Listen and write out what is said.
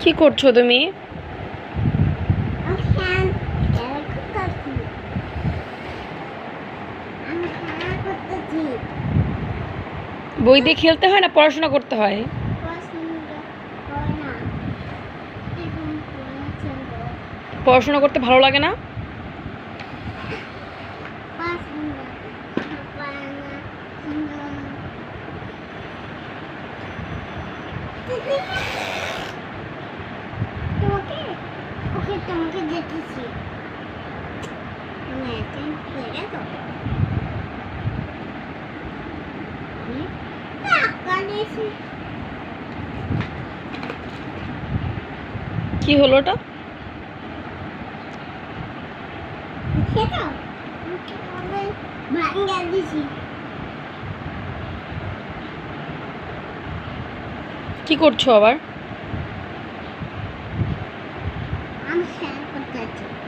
কি করছ তুমি? বই দিয়ে খেলতে হয় না, পড়াশোনা করতে হয়? পড়াশোনা করতে ভালো লাগে না? পছন্দ পায় না সুন্দর তোমাকে ওকে তোমাকে দেখেছি। মানে কি হলো ওটা? কি করছ আবার? hand protector.